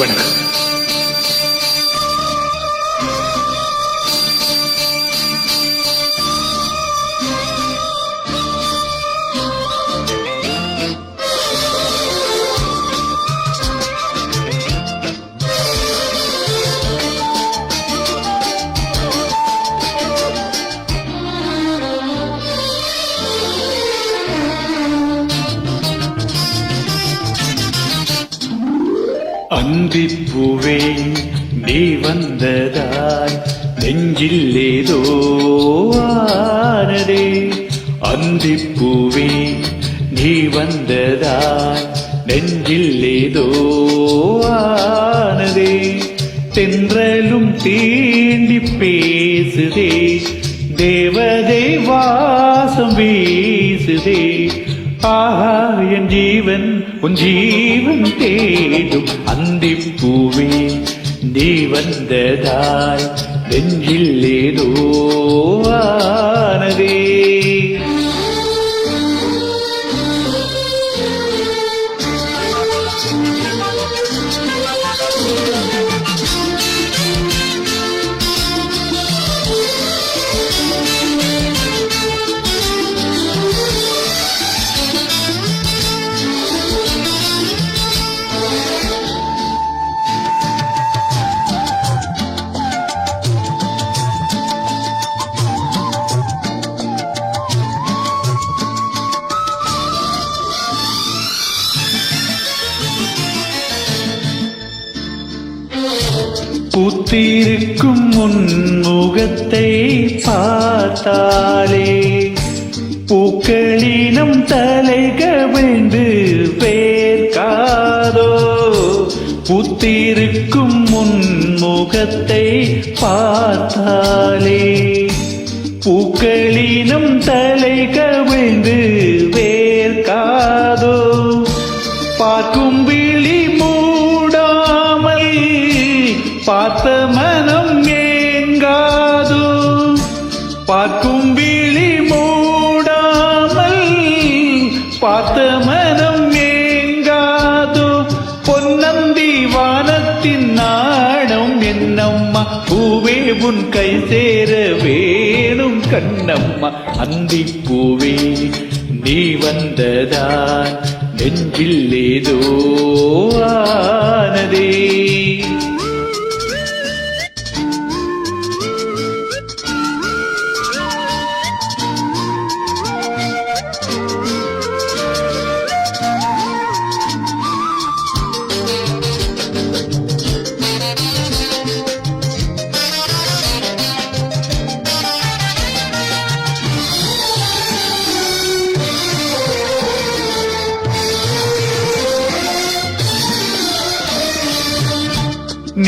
Buenas. அன்பிப்புவே நீ வந்ததால் நெஞ்சில் ஏதோ ஆனதே. அன்பிப்பூவே நீ வந்ததால் நெஞ்சில் ஏதோ ஆனதே. தென்றலும் தீண்டி பேசுதே தேவதை வாசம் வீசுதே. ஆஹா என் ஜீவன் உன் ஜீவன் தேடும் அந்திப்பூவே நீ வந்ததாய் நெஞ்சில் ஏதோ ஆனதே. பூத்திருக்கும் முன்முகத்தை பார்த்தாலே பூக்களினம் தலைக வேண்டு பேர்காதோ பூத்திருக்கும் முன்முகத்தை பார்த்தாலே பூக்களினம் தலைக வேண்டு வேர்காதோ பார்க்கும் பார்த்த மனம் ஏங்காதோ? பார்க்கும் விழி மூடாமல் பார்த்த மனம் ஏங்காதோ? பொன்னந்தி வானத்தின் நாணம் என்னம்மா? பூவே உன் கை சேர வேணும் கண்ணம்மா. அந்தி பூவே நீ வந்ததான் நெஞ்சில் ஏதோ ஆனதே.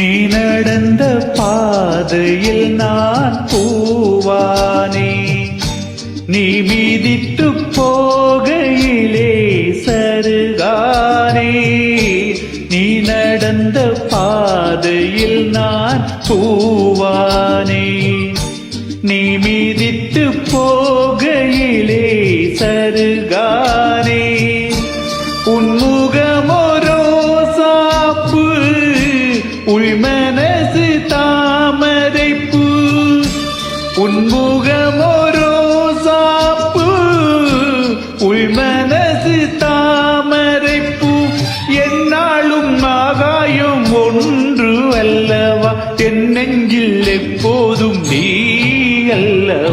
நீ நடந்த பாதையில் நான் பூவானே. நீ மீதித்து போகையிலே சருகானே. நீ நடந்த பாதையில் நான் பூவானே. நீ மீதித்து போகையிலே சருகானே.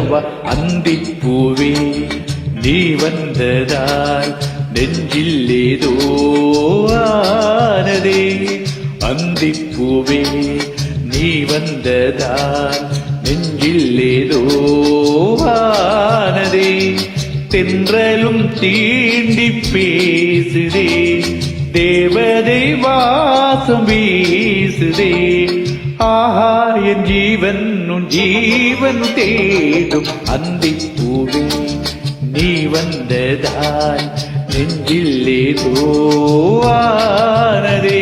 அல்லவா அந்திப்பூவே நீ வந்ததால் நெஞ்சில் ஏதோ ஆனதே. அந்திப்பூவே நீ வந்ததால் நெஞ்சில் ஏதோ ஆனதே. தென்றலும் தீண்டி பேசுதே தேவதை வாசம் வீசுதே. ஆஹா என் ஜீவன் உன் ஜீவன் தேடும் அந்திப்பூவே நீ வந்ததால் நெஞ்சில் ஏதோ ஆனதே